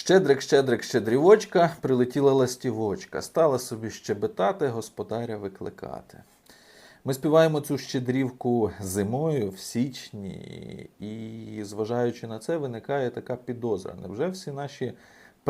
Щедрик, щедрик, щедрівочка, прилетіла ластівочка, стала собі щебетати, господаря викликати. Ми співаємо цю щедрівку зимою в січні, і, зважаючи на це, виникає така підозра. Невже всі наші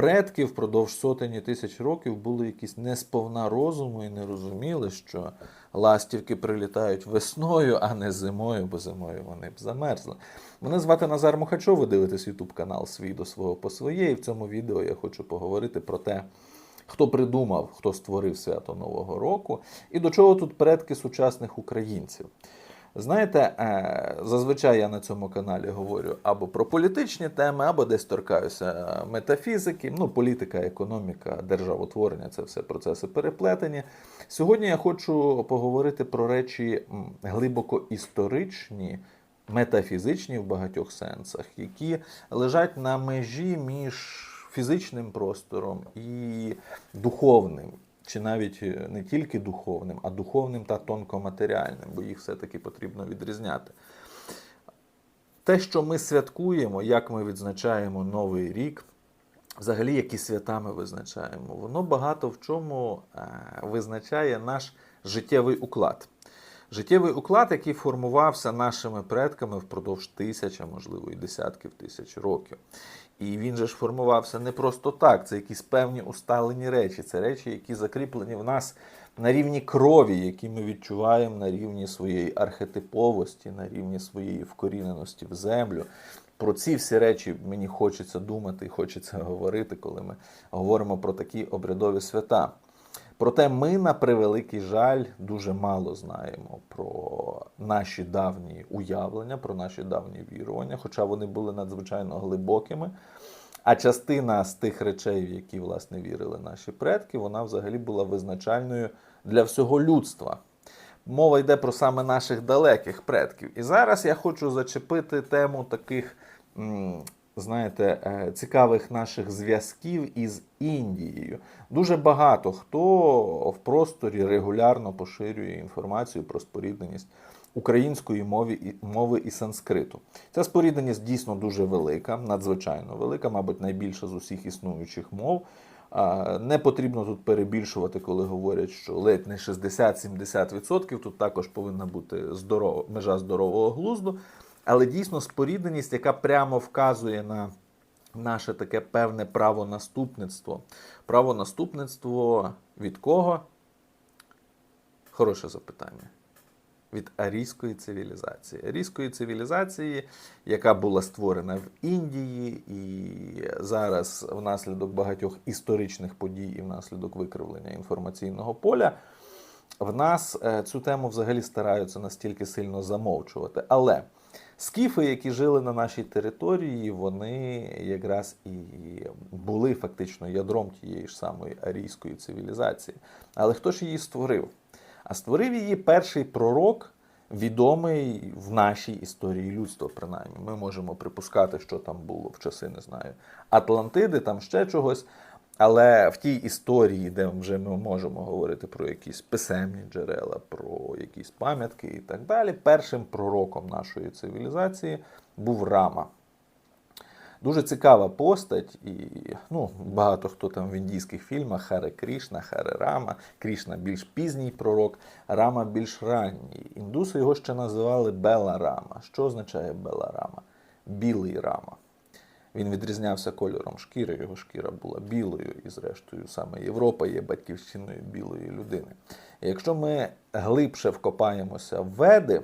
предки впродовж сотені тисяч років були якісь несповна розуму і не розуміли, що ластівки прилітають весною, а не зимою, бо зимою вони б замерзли. Мене звати Назар Мухачов, ви дивитесь YouTube канал Свій до свого по своє. І в цьому відео я хочу поговорити про те, хто придумав, хто створив свято Нового року, і до чого тут предки сучасних українців. Знаєте, е, зазвичай я на цьому каналі говорю або про політичні теми, або десь торкаюся метафізики. Ну, політика, економіка, державотворення це все процеси переплетені. Сьогодні я хочу поговорити про речі глибоко історичні, метафізичні в багатьох сенсах, які лежать на межі між фізичним простором і духовним. Чи навіть е, не тільки духовним, а духовним та тонкоматеріальним, бо їх все-таки потрібно відрізняти. Те, що ми святкуємо, як ми відзначаємо Новий рік, взагалі, які свята ми визначаємо, воно багато в чому е, визначає наш життєвий уклад. Життєвий уклад, який формувався нашими предками впродовж тисяч, а можливо і десятків тисяч років. І він же ж формувався не просто так, це якісь певні усталені речі, це речі, які закріплені в нас на рівні крові, які ми відчуваємо на рівні своєї архетиповості, на рівні своєї вкоріненості в землю. Про ці всі речі мені хочеться думати і хочеться говорити, коли ми говоримо про такі обрядові свята. Проте ми, на превеликий жаль, дуже мало знаємо про наші давні уявлення, про наші давні вірування, хоча вони були надзвичайно глибокими. А частина з тих речей, в які власне вірили наші предки, вона взагалі була визначальною для всього людства. Мова йде про саме наших далеких предків. І зараз я хочу зачепити тему таких, знаєте, е, цікавих наших зв'язків із Індією. Дуже багато хто в просторі регулярно поширює інформацію про спорідненість української мови і, мови і санскриту. Ця спорідненість дійсно дуже велика, надзвичайно велика, мабуть, найбільша з усіх існуючих мов. Не потрібно тут перебільшувати, коли говорять, що ледь не 60-70%. Тут також повинна бути здорова, межа здорового глузду. Але дійсно спорідненість, яка прямо вказує на наше таке певне правонаступництво. Правонаступництво від кого? Хороше запитання. Від арійської цивілізації. Арійської цивілізації, яка була створена в Індії, і зараз, внаслідок багатьох історичних подій і внаслідок викривлення інформаційного поля, в нас е, цю тему взагалі стараються настільки сильно замовчувати. Але скіфи, які жили на нашій території, вони якраз і були фактично ядром тієї ж самої арійської цивілізації. Але хто ж її створив? А створив її перший пророк, відомий в нашій історії людства, принаймні. Ми можемо припускати, що там було в часи, не знаю, Атлантиди, там ще чогось. Але в тій історії, де вже ми можемо говорити про якісь писемні джерела, про якісь пам'ятки і так далі, першим пророком нашої цивілізації був Рама. Дуже цікава постать, і ну, багато хто там в індійських фільмах Харе Крішна, Харе Рама. Крішна більш пізній пророк, Рама більш ранній. Індуси його ще називали Бела Рама. Що означає Бела Рама? Білий Рама. Він відрізнявся кольором шкіри, його шкіра була білою, і, зрештою, саме Європа є батьківщиною білої людини. І якщо ми глибше вкопаємося в веди,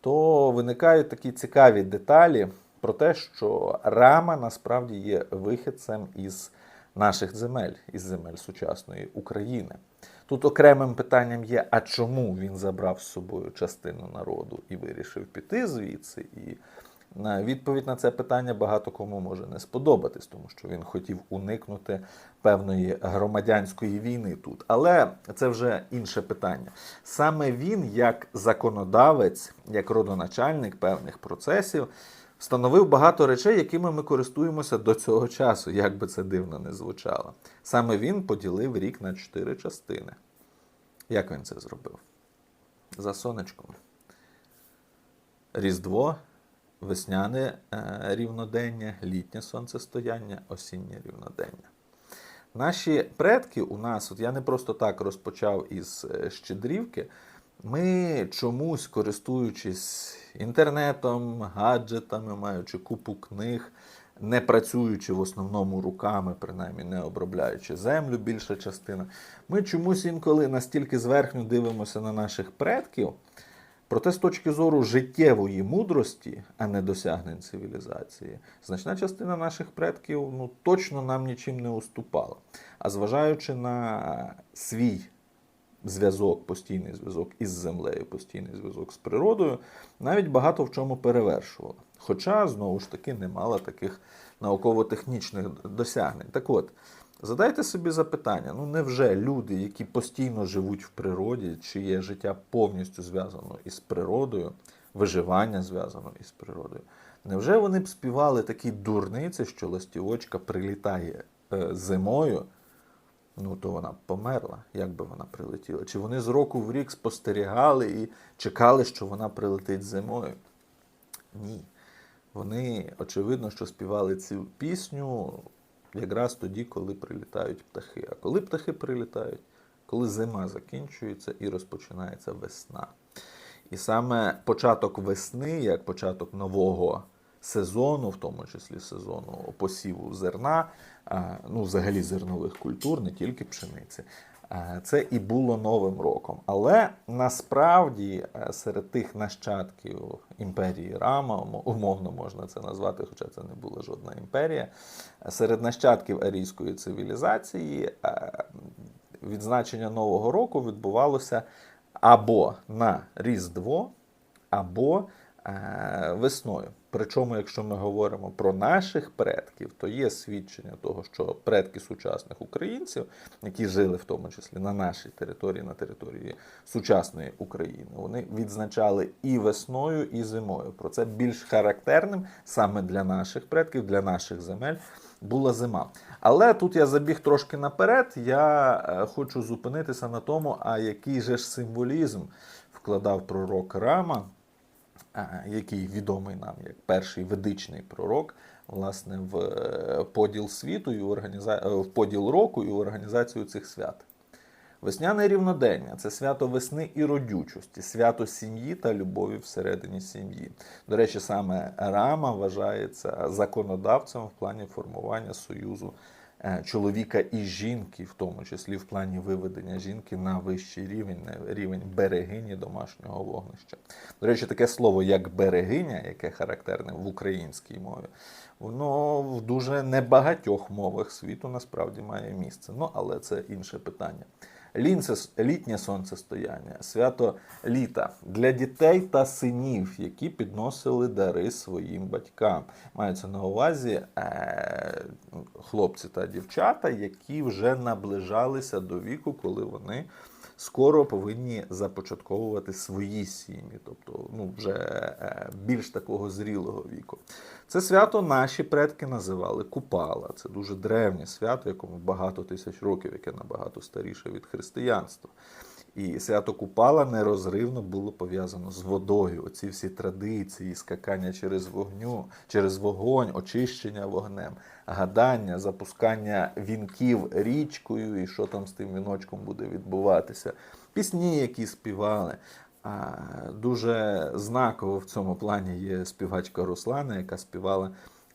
то виникають такі цікаві деталі про те, що Рама насправді є вихідцем із наших земель, із земель сучасної України. Тут окремим питанням є, а чому він забрав з собою частину народу і вирішив піти звідси. І відповідь на це питання багато кому може не сподобатись, тому що він хотів уникнути певної громадянської війни тут. Але це вже інше питання. Саме він, як законодавець, як родоначальник певних процесів, встановив багато речей, якими ми користуємося до цього часу, як би це дивно не звучало. Саме він поділив рік на чотири частини. Як він це зробив? За сонечком. Різдво весняне е, рівнодення, літнє сонцестояння, осіннє рівнодення. Наші предки у нас, от я не просто так розпочав із е, Щедрівки, ми чомусь, користуючись інтернетом, гаджетами, маючи купу книг, не працюючи в основному руками, принаймні не обробляючи землю, більша частина, ми чомусь інколи настільки зверхньо дивимося на наших предків. Проте з точки зору життєвої мудрості, а не досягнень цивілізації, значна частина наших предків ну, точно нам нічим не уступала. А зважаючи на свій зв'язок, постійний зв'язок із землею, постійний зв'язок з природою, навіть багато в чому перевершувала. Хоча, знову ж таки, не мала таких науково-технічних досягнень. Так от, задайте собі запитання: ну невже люди, які постійно живуть в природі, чиє життя повністю зв'язано із природою, виживання зв'язано із природою, невже вони б співали такі дурниці, що ластівочка прилітає е, зимою? Ну, то вона б померла, як би вона прилетіла. Чи вони з року в рік спостерігали і чекали, що вона прилетить зимою? Ні. Вони, очевидно, що співали цю пісню якраз тоді, коли прилітають птахи. А коли птахи прилітають? Коли зима закінчується і розпочинається весна. І саме початок весни, як початок нового сезону, в тому числі сезону посіву зерна, ну, взагалі зернових культур, не тільки пшениці, це і було Новим роком. Але насправді е, серед тих нащадків імперії Рама, умовно можна це назвати, хоча це не була жодна імперія, серед нащадків арійської цивілізації е, відзначення Нового року відбувалося або на Різдво, або е, весною. Причому, якщо ми говоримо про наших предків, то є свідчення того, що предки сучасних українців, які жили в тому числі на нашій території, на території сучасної України, вони відзначали і весною, і зимою. Про це більш характерним саме для наших предків, для наших земель була зима. Але тут я забіг трошки наперед. Я е, хочу зупинитися на тому, а який же ж символізм вкладав пророк Рама, е, який відомий нам як перший ведичний пророк, власне, в е, поділ світу і в, організа... е, в поділ року і в організацію цих свят. Весняне рівнодення це свято весни і родючості, свято сім'ї та любові всередині сім'ї. До речі, саме Рама вважається законодавцем в плані формування союзу чоловіка і жінки, в тому числі в плані виведення жінки на вищий рівень, на рівень берегині домашнього вогнища. До речі, таке слово як берегиня, яке характерне в українській мові, воно в дуже небагатьох мовах світу насправді має місце. Ну, але це інше питання. Літнє сонцестояння, свято літа для дітей та синів, які підносили дари своїм батькам. Мається на увазі е, хлопці та дівчата, які вже наближалися до віку, коли вони скоро повинні започатковувати свої сім'ї, тобто ну, вже е, більш такого зрілого віку. Це свято наші предки називали Купала. Це дуже древнє свято, якому багато тисяч років, яке набагато старіше від християнства. І свято Купала нерозривно було пов'язано з водою. Оці всі традиції, скакання через вогню, через вогонь, очищення вогнем, гадання, запускання вінків річкою, і що там з тим віночком буде відбуватися, пісні, які співали. А дуже знаково в цьому плані є співачка Руслана, яка співала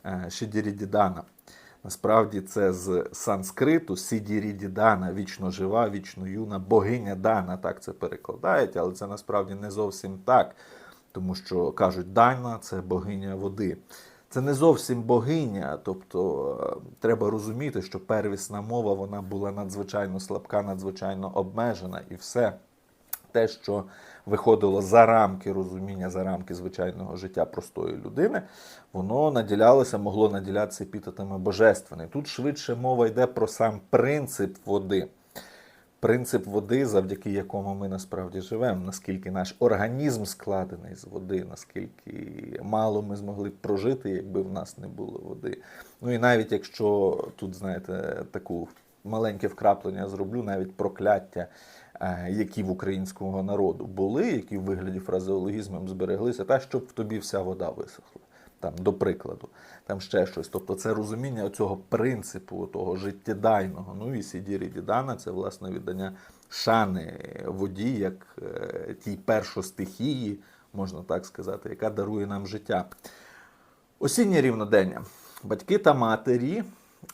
е, Шидірідідана. Насправді це з санскриту Сідіріді Дана, вічно жива, вічно юна, богиня Дана, так це перекладають, але це насправді не зовсім так, тому що кажуть, Дана це богиня води. Це не зовсім богиня, тобто е, треба розуміти, що первісна мова вона була надзвичайно слабка, надзвичайно обмежена, і все те, що виходило за рамки розуміння, за рамки звичайного життя простої людини, воно наділялося, могло наділятися епітетами божественним. Тут швидше мова йде про сам принцип води. Принцип води, завдяки якому ми насправді живемо, наскільки наш організм складений з води, наскільки мало ми змогли б прожити, якби в нас не було води. Ну і навіть якщо тут, знаєте, таку маленьке вкраплення зроблю, навіть прокляття, які в українського народу були, які в вигляді фразеологізмом збереглися, та щоб в тобі вся вода висохла. там, до прикладу, там ще щось. Тобто це розуміння цього принципу, того життєдайного. Ну і Сідірі Дідана це власне віддання шани воді, як е, тій першостихії, можна так сказати, яка дарує нам життя. Осіннє рівнодення. Батьки та матері,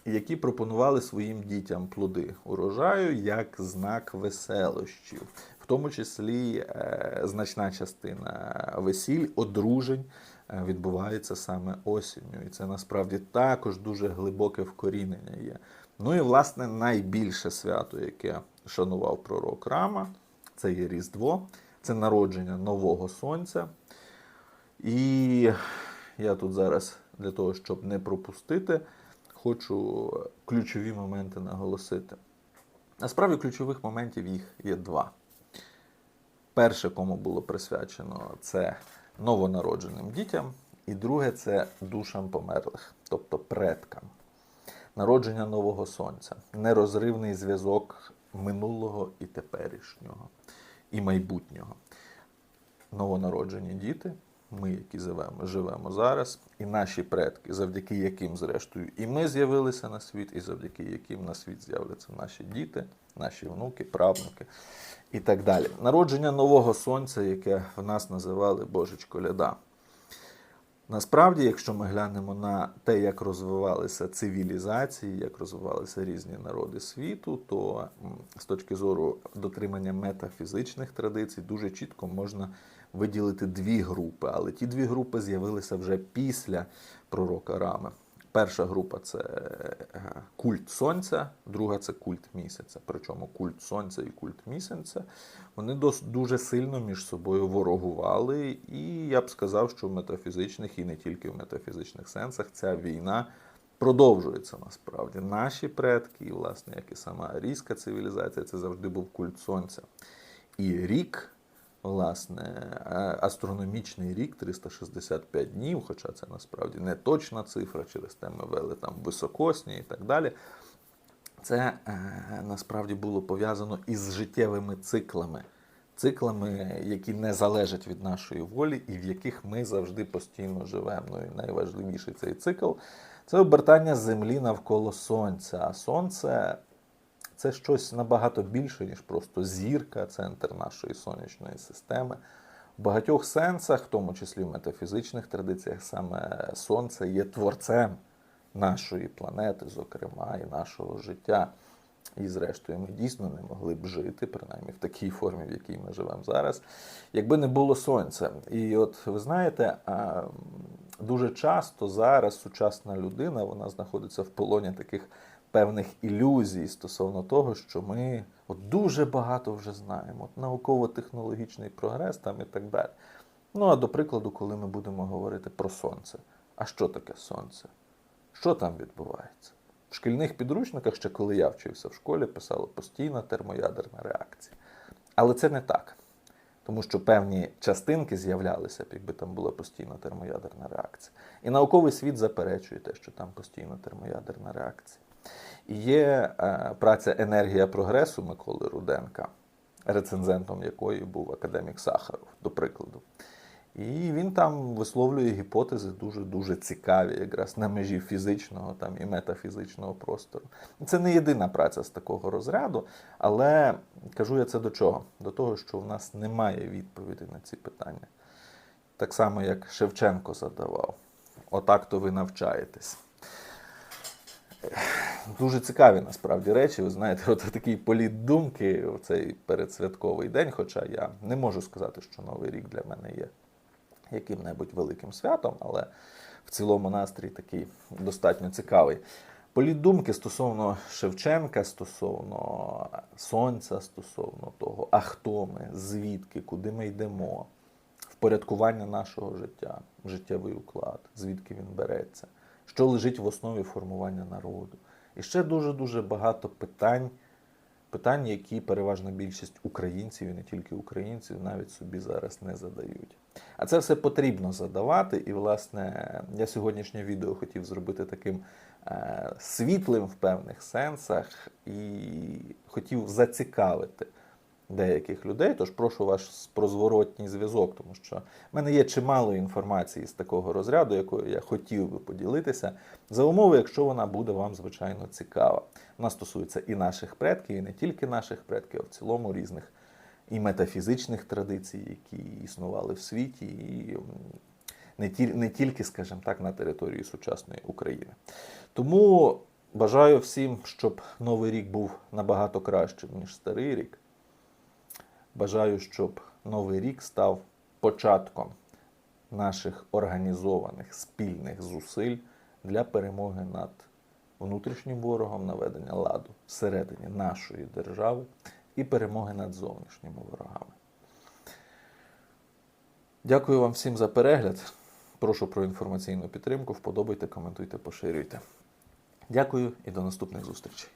які пропонували своїм дітям плоди урожаю як знак веселощів, в тому числі е, значна частина весіль, одружень е, відбувається саме осінню. І це насправді також дуже глибоке вкорінення є. Ну і власне найбільше свято, яке шанував пророк Рама, це є Різдво, це народження нового сонця. І я тут зараз для того, щоб не пропустити, хочу ключові моменти наголосити. Насправді ключових моментів їх є два. Перше, кому було присвячено, це новонародженим дітям, і друге це душам померлих, тобто предкам. Народження нового сонця, нерозривний зв'язок минулого і теперішнього, і майбутнього. Новонароджені діти, ми, які живемо, живемо зараз, і наші предки, завдяки яким, зрештою, і ми з'явилися на світ, і завдяки яким на світ з'являться наші діти, наші внуки, правнуки і так далі. Народження нового сонця, яке в нас називали Божечко ляда. Насправді, якщо ми глянемо на те, як розвивалися цивілізації, як розвивалися різні народи світу, то з точки зору дотримання метафізичних традицій дуже чітко можна виділити дві групи. Але ті дві групи з'явилися вже після пророка Рами. Перша група це е, культ сонця, друга це культ місяця. Причому культ сонця і культ місяця вони дуже сильно між собою ворогували. І я б сказав, що в метафізичних і не тільки в метафізичних сенсах ця війна продовжується насправді. Наші предки, і, власне, як і сама арійська цивілізація, це завжди був культ сонця. І рік власне, астрономічний рік 365 днів, хоча це насправді не точна цифра, через те ми вели там високосні і так далі. Це е, насправді було пов'язано із життєвими циклами, циклами, які не залежать від нашої волі, і в яких ми завжди постійно живемо. Ну і найважливіший цей цикл це обертання Землі навколо Сонця. А Сонце це щось набагато більше, ніж просто зірка, центр нашої сонячної системи. В багатьох сенсах, в тому числі в метафізичних традиціях, саме Сонце є творцем нашої планети, зокрема, і нашого життя. І, зрештою, ми дійсно не могли б жити, принаймні в такій формі, в якій ми живемо зараз, якби не було сонця. І от ви знаєте, дуже часто зараз сучасна людина вона знаходиться в полоні таких певних ілюзій стосовно того, що ми от дуже багато вже знаємо, от науково-технологічний прогрес там і так далі. Ну а до прикладу, коли ми будемо говорити про сонце. А що таке сонце? Що там відбувається? В шкільних підручниках, ще коли я вчився в школі, писало постійна термоядерна реакція. Але це не так. Тому що певні частинки з'являлися, якби там була постійна термоядерна реакція. І науковий світ заперечує те, що там постійна термоядерна реакція. Є е, праця Енергія прогресу Миколи Руденка, рецензентом якої був академік Сахаров, до прикладу. І він там висловлює гіпотези дуже-дуже цікаві, якраз на межі фізичного там, і метафізичного простору. Це не єдина праця з такого розряду, але кажу я це до чого? До того, що в нас немає відповіді на ці питання. Так само, як Шевченко задавав. Отак то ви навчаєтесь. Дуже цікаві насправді речі. Ви знаєте, от такий політ думки в цей передсвятковий день. Хоча я не можу сказати, що Новий рік для мене є яким-небудь великим святом, але в цілому настрій такий достатньо цікавий. Політ думки стосовно Шевченка, стосовно сонця, стосовно того, а хто ми, звідки, куди ми йдемо, впорядкування нашого життя, життєвий уклад, звідки він береться, що лежить в основі формування народу. І ще дуже-дуже багато питань, питань, які переважна більшість українців і не тільки українців навіть собі зараз не задають. А це все потрібно задавати. І, власне, я сьогоднішнє відео хотів зробити таким е, світлим в певних сенсах і хотів зацікавити деяких людей. Тож прошу вас про зворотній зв'язок, тому що в мене є чимало інформації з такого розряду, якою я хотів би поділитися, за умови, якщо вона буде вам звичайно цікава. Вона стосується і наших предків, і не тільки наших предків, а в цілому різних і метафізичних традицій, які існували в світі, і не, ті, не тільки, скажімо так, на території сучасної України. Тому бажаю всім, щоб новий рік був набагато кращим, ніж старий рік. Бажаю, щоб новий рік став початком наших організованих спільних зусиль для перемоги над внутрішнім ворогом, наведення ладу всередині нашої держави і перемоги над зовнішніми ворогами. Дякую вам всім за перегляд. Прошу про інформаційну підтримку. Вподобайте, коментуйте, поширюйте. Дякую і до наступних зустрічей.